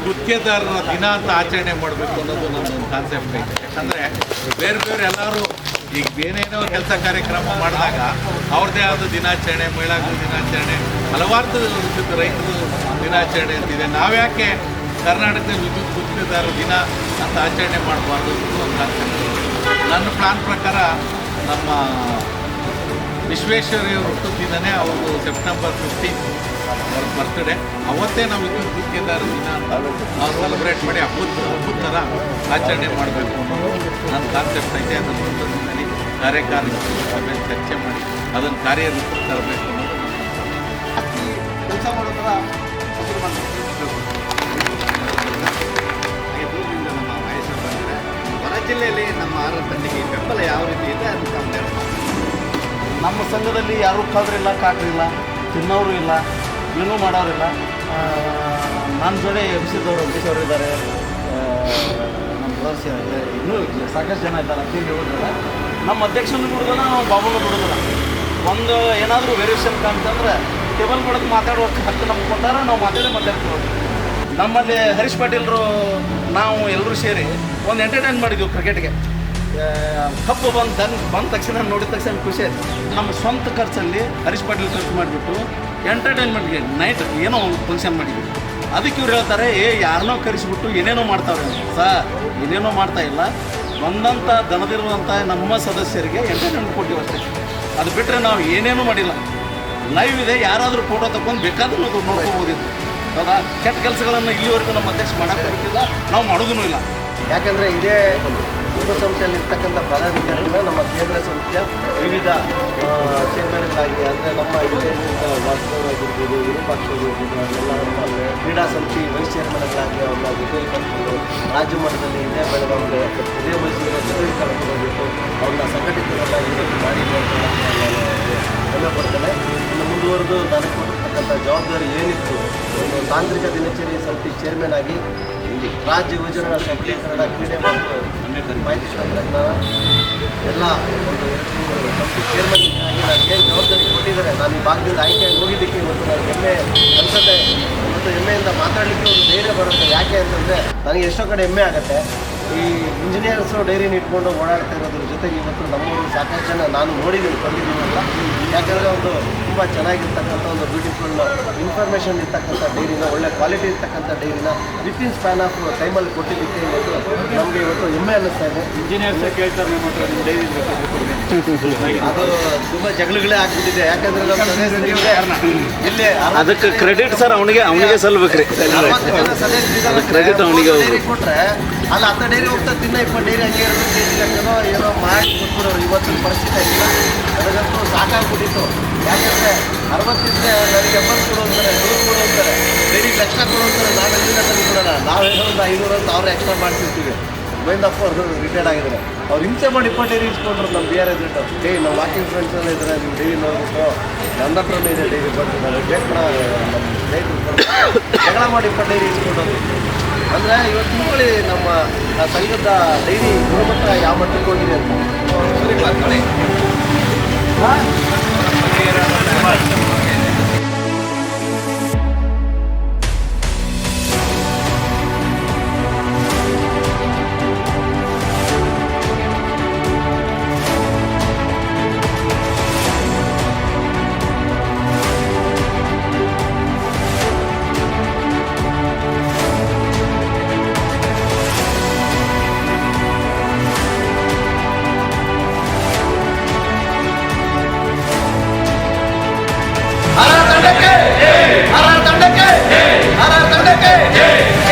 ಗುತ್ತಿಗೆದಾರರ ದಿನ ಅಂತ ಆಚರಣೆ ಮಾಡಬೇಕು ಅನ್ನೋದು ನನ್ನೊಂದು ಕಾನ್ಸೆಪ್ಟ್ ಐತೆ ಯಾಕಂದರೆ ಬೇರೆ ಬೇರೆ ಎಲ್ಲರೂ ಈಗ ಏನೇನೋ ಕೆಲಸ ಕಾರ್ಯಕ್ರಮ ಮಾಡಿದಾಗ ಅವ್ರದ್ದೇ ಆದ ದಿನಾಚರಣೆ ಮಹಿಳಾಗಳ ದಿನಾಚರಣೆ, ಹಲವಾರು ವಿದ್ಯುತ್, ರೈತರ ದಿನಾಚರಣೆ ಅಂತಿದೆ ನಾವ್ಯಾಕೆ ಕರ್ನಾಟಕದ ವಿದ್ಯುತ್ ಗುತ್ತಿಗೆದಾರರ ದಿನ ಅಂತ ಆಚರಣೆ ಮಾಡಬಾರ್ದು ನನ್ನ ಪ್ಲಾನ್ ಪ್ರಕಾರ ನಮ್ಮ ವಿಶ್ವೇಶ್ವರಯ್ಯ ಹುಟ್ಟು ಅವರು ಸೆಪ್ಟೆಂಬರ್ ಫಿಫ್ಟೀನ್ ಅವ್ರ ಬರ್ತ್ಡೇ ಅವತ್ತೇ ನಾವು ವಿದ್ಯುತ್ ಗುತ್ತಿಗೆದಾರ ದಿನ ಅಂತ ನಾವು ಸೆಲೆಬ್ರೇಟ್ ಮಾಡಿ ಹಬ್ಬದ ಹಬ್ಬದ ಥರ ಆಚರಣೆ ಮಾಡಬೇಕು. ಅನ್ನೋದು ನನ್ನ ಕಾನ್ಸೆಪ್ಟ್ ಐತೆ, ಅದನ್ನು ಮುಂದಿನಲ್ಲಿ ಕಾರ್ಯಕಾರಿ ಸಭೆ ಚರ್ಚೆ ಮಾಡಿ ಅದನ್ನು ಕಾರ್ಯರೂಪಕ್ಕೆ ತರಬೇಕು ನಮ್ಮ ಮೈಸೂರು ಬಂದರೆ ಹೊರ ಜಿಲ್ಲೆಯಲ್ಲಿ ನಮ್ಮ ಆಹಾರ ತಂಡಿಗೆ ಬೆಂಬಲ ಯಾವ ರೀತಿ ಇದೆ ಅಂತ ನಮ್ಮ ಸಂಘದಲ್ಲಿ ಯಾರೂ ಕಳ್ರಿಲ್ಲ ಕಾಟ್ರಿಲ್ಲ ತಿನ್ನೋರು ಇಲ್ಲ, ಏನೂ ಮಾಡೋರಿಲ್ಲ ನನ್ನ ಜೊತೆ ಎಂ ಸಿ ಎಂ ಅವರು ಇದ್ದಾರೆ. ನಮ್ಮ ಬ್ರದರ್ಸ್ ಇನ್ನೂ ಸಾಕಷ್ಟು ಜನ ಇದ್ದಾರೆ ಅಂತ ಹೇಳಿದ್ರೆ ನಮ್ಮ ಅಧ್ಯಕ್ಷನ ಬಿಡೋದಿಲ್ಲ ನಾವು ಬಾಬುನ ಬಿಡೋದಿಲ್ಲ ಒಂದು ಏನಾದರೂ ವೇರಿಯೇಷನ್ ಕಾಣ್ತಂದ್ರೆ ಟೇಬಲ್ ಬಿಡೋದು ಮಾತಾಡೋ ಹಕ್ಕು ನಮ್ಗೆ ಕೊಟ್ಟಾರ ನಾವು ಮಾತಾಡೇ ಮಾತಾಡ್ತೀವಿ. ನಮ್ಮಲ್ಲಿ ಹರೀಶ್ ಪಾಟೀಲ್ರು, ನಾವು ಎಲ್ಲರೂ ಸೇರಿ ಒಂದು ಎಂಟರ್ಟೈನ್ ಮಾಡಿದ್ವಿ ಕ್ರಿಕೆಟ್ಗೆ ಕಪ್ಪು ಬಂದು ತನ್ ಬಂದ ತಕ್ಷಣ ನೋಡಿದ ತಕ್ಷಣ ಖುಷಿ ಆಯ್ತು. ನಮ್ಮ ಸ್ವಂತ ಖರ್ಚಲ್ಲಿ ಹರೀಶ್ ಪಾಟೀಲ್ ಖರ್ಚು ಮಾಡಿಬಿಟ್ಟು ಎಂಟರ್ಟೈನ್ಮೆಂಟ್ಗೆ ನೈಟ್ ಏನೋ ಒಂದು ಫಂಕ್ಷನ್ ಮಾಡಿದ್ವಿ ಅದಕ್ಕೆ ಇವ್ರು ಹೇಳ್ತಾರೆ, ಏ ಯಾರನ್ನೋ ಕರೆಸಿಬಿಟ್ಟು ಏನೇನೋ ಮಾಡ್ತಾವ್ರೆ ಸರ್ ಏನೇನೋ ಮಾಡ್ತಾ ಇಲ್ಲ. ಬಂದಂಥ ದನದಿರುವಂಥ ನಮ್ಮ ಸದಸ್ಯರಿಗೆ ಎಂಟರ್ಟೈನ್ಮೆಂಟ್ ಕೊಟ್ಟಿವಿ ಅಷ್ಟೇ. ಅದು ಬಿಟ್ಟರೆ ನಾವು ಏನೇನೂ ಮಾಡಿಲ್ಲ. ಲೈವ್ ಇದೆ, ಯಾರಾದರೂ ಫೋಟೋ ತಗೊಂಡು ಬೇಕಾದ್ರೂ ನೋಡ್ಕೋಬೋದಿತ್ತು ಹೌದಾ? ಕೆಟ್ಟ ಕೆಲಸಗಳನ್ನು ಇಲ್ಲಿವರೆಗೂ ನಮ್ಮ ಅಧ್ಯಕ್ಷ ಮಾಡೋಕ್ಕಾಗಿಲ್ಲ ನಾವು ಮಾಡೋದೂ ಇಲ್ಲ. ಯಾಕಂದರೆ ಇದೇ ಕುಟುಂಬ ಸಂಸ್ಥೆಯಲ್ಲಿರ್ತಕ್ಕಂಥ ಪದಾಧಿಕಾರಿಗಳ ನಮ್ಮ ಕೇಂದ್ರ ಸಂಸ್ಥೆಯ ವಿವಿಧ ಕ್ಷೇತ್ರಗಳಾಗಿ ಅಂದರೆ ನಮ್ಮ ವಿಜಯದಿಂದ ವಿರೂಪಾಕ್ಷ ಆಗಿರ್ಬೋದು ಅದೆಲ್ಲ ನಮ್ಮ ಕ್ರೀಡಾ ಸಮಿತಿ ವೈಸ್ ಚೇರ್ಮನ್ಗಳಾಗಿ ಅವ್ರನ್ನ ಜೊತೆಲಿ ಕರ್ಕೊಂಡು ರಾಜ್ಯ ಮಟ್ಟದಲ್ಲಿ ಇದೇ ಬೆಳವಣಿಗೆ ಇದೇ ಮೈಸೂರಿನ ಜೊತೆಲಿ ಕರ್ಕೊಂಡು ಹೋಗ್ಬಿಟ್ಟು ಅವ್ರನ್ನ ಸಂಘಟಿತರನ್ನಾಗಿ ಇವತ್ತು ಮಾಡಿ ಹೆಮ್ಮೆ ಪಡ್ತೇನೆ ಇನ್ನು ಮುಂದುವರೆದು ನನಗೆ ಕೊಟ್ಟಿರ್ತಕ್ಕಂಥ ಜವಾಬ್ದಾರಿ ಏನಿತ್ತು ಒಂದು ತಾಂತ್ರಿಕ ದಿನಚರಿ ಸಮಿತಿ ಚೇರ್ಮನ್ ಆಗಿ ಇಲ್ಲಿ ರಾಜ್ಯ ಯೋಜನೆಗಳ ಸಬಲೀಕರಣ ಕ್ರೀಡೆ ಮತ್ತು ಮಾಹಿತಿ ತಂತ್ರಜ್ಞಾನ ಎಲ್ಲ ಒಂದು ಸಮಿತಿ ಚೇರ್ಮನ್ ಆಗಿ ನನಗೇನು ಜವಾಬ್ದಾರಿ ಕೊಟ್ಟಿದ್ದಾರೆ. ನಾನು ಈ ಭಾಗದಿಂದ ಆಯ್ಕೆಯಾಗಿ ಹೋಗಿದ್ದಕ್ಕೆ ಇವತ್ತು ನಾನು ಹೆಮ್ಮೆ ಅನ್ಸುತ್ತೆ. ಇವತ್ತು ಹೆಮ್ಮೆಯಿಂದ ಮಾತಾಡಲಿಕ್ಕೆ ಒಂದು ಧೈರ್ಯ ಬರುತ್ತೆ. ಯಾಕೆ ಅಂತಂದರೆ ನನಗೆ ಎಷ್ಟೋ ಕಡೆ ಹೆಮ್ಮೆ ಆಗುತ್ತೆ. ಈ ಇಂಜಿನಿಯರ್ಸು ಡೈರಿನ ಇಟ್ಕೊಂಡು ಓಡಾಡ್ತಾ ಇರೋದ್ರ ಜೊತೆಗೆ ಇವತ್ತು ನಮ್ಮೂರು ಸಾಕಷ್ಟು ಜನ ನಾನು ನೋಡಿದ್ದೀನಿ ಕಂಡಿದ್ದೀನಲ್ಲ. ಯಾಕಂದರೆ ಒಂದು ತುಂಬ ಚೆನ್ನಾಗಿರ್ತಕ್ಕಂಥ ಒಂದು ಬ್ಯೂಟಿಫುಲ್ ಇನ್ಫಾರ್ಮೇಷನ್ ಇರ್ತಕ್ಕಂಥ ಡೈರಿನ ಒಳ್ಳೆ ಕ್ವಾಲಿಟಿ ಇರ್ತಕ್ಕಂಥ ಡೈರಿನ ವಿತಿನ್ ಸ್ಪ್ಯಾನ್ ಆಫ್ ಟೈಮಲ್ಲಿ ಕೊಟ್ಟಿದ್ದಕ್ಕೆ ಇವತ್ತು ನಮಗೆ ಇವತ್ತು ಹೆಮ್ಮೆ ಅನ್ನಿಸ್ತಾ ಇದೆ. ಇಂಜಿನಿಯರ್ಸ್ ಕೇಳ್ತಾರೆ ನಿಮ್ಮ ಹತ್ರ ನಿಮ್ಮ ಡೈರಿ ಅದು ತುಂಬ ಜಗಳಗಳೇ ಆಗ್ಬಿಟ್ಟಿದೆ. ಯಾಕಂದರೆ ನಮ್ಮ ಸದಸ್ಯರಿಗೆ ಇಲ್ಲಿ ಅದಕ್ಕೆ ಕ್ರೆಡಿಟ್ ಸರ್ ಅವನಿಗೆ ಅವನಿಗೆ ಸಲ್ಬೇಕ್ರಿ. ಕ್ರೆಡಿಟ್ ಅವನಿಗೆ ಒಂದು ಕೊಟ್ರೆ ಅಲ್ಲ ಅಂತ ಡೈರಿ ಹೋಗ್ತಾ ತಿನ್ನ ಇಪ್ಪತ್ತು ಡೈರಿ ಹಂಗೆ ಇರೋದು ಲೆಕ್ಕನೋ ಏನೋ ಮಾಡಿ ಕೊಟ್ಬಿಡೋರು ಇವತ್ತಿನ ಪರಿಸ್ಥಿತಿ ಇಲ್ಲ ನನಗಂತೂ ಸಾಕಾಗ್ಬಿಟ್ಟಿತ್ತು ಯಾಕಂದರೆ ಅರವತ್ತಿದ್ರೆ ನನಗೆ ಎಂಬತ್ತು ಕೊಡು ಅಂತಾರೆ ನೂರು ಕೊಡು ಅಂತಾರೆ ಡೈರಿಗೆ ಲಕ್ಷ ಕೊಡು ಅಂತಾರೆ ನಾವು ಎಲ್ಲಿಂದ ತಂದುಕೊಡೋಣ ನಾವೇನೋ ಒಂದು ಐನೂರು ಅಂತ ಅವ್ರು ಎಕ್ಸ್ಟ್ರಾ ಮಾಡಿಸಿರ್ತೀವಿ ಗೋವಿಂದಪ್ಪ ಅವರು ರಿಟೈರ್ಡ್ ಆಗಿದ್ದಾರೆ ಅವ್ರು ಹಿಂಸೆ ಮಾಡಿ ಇಪ್ಪತ್ತು ಡೈರಿ ಇಸ್ಕೊಂಡ್ರು ನಮ್ಮ ಬಿ ಆರ್ ಎಸ್ ಡೇ ನಮ್ಮ ವಾಕಿಂಗ್ ಫ್ರೆಂಡ್ಸ್ ಎಲ್ಲ ಇದ್ದಾರೆ ನಿಮ್ಮ ಡೈರಿ ನೋಡ್ಬಿಟ್ಟು ನನ್ನ ಹತ್ರನೇ ಇದೆ ಡೈರಿ ಬಂದು ನಾನು ಕಣ, ನಮ್ಮ ಡೈರಿ ಜಗಳ ಮಾಡಿ ಇಪ್ಪತ್ತು ಡೈರಿ ಇಸ್ಕೊಂಡೋದು ಅಂದರೆ ಇವತ್ತು ತಿಳ್ಕೊಳ್ಳಿ ನಮ್ಮ ಸಂಘದ ಡೈರಿ ಗುಣಮಟ್ಟ ಯಾವ ಮಟ್ಟಕ್ಕೆ ಹೋಗಿದೆ ಅಂತ. ತಂಡಕ್ಕೆ ತಂಡಕ್ಕೆ ತಂಡಕ್ಕೆ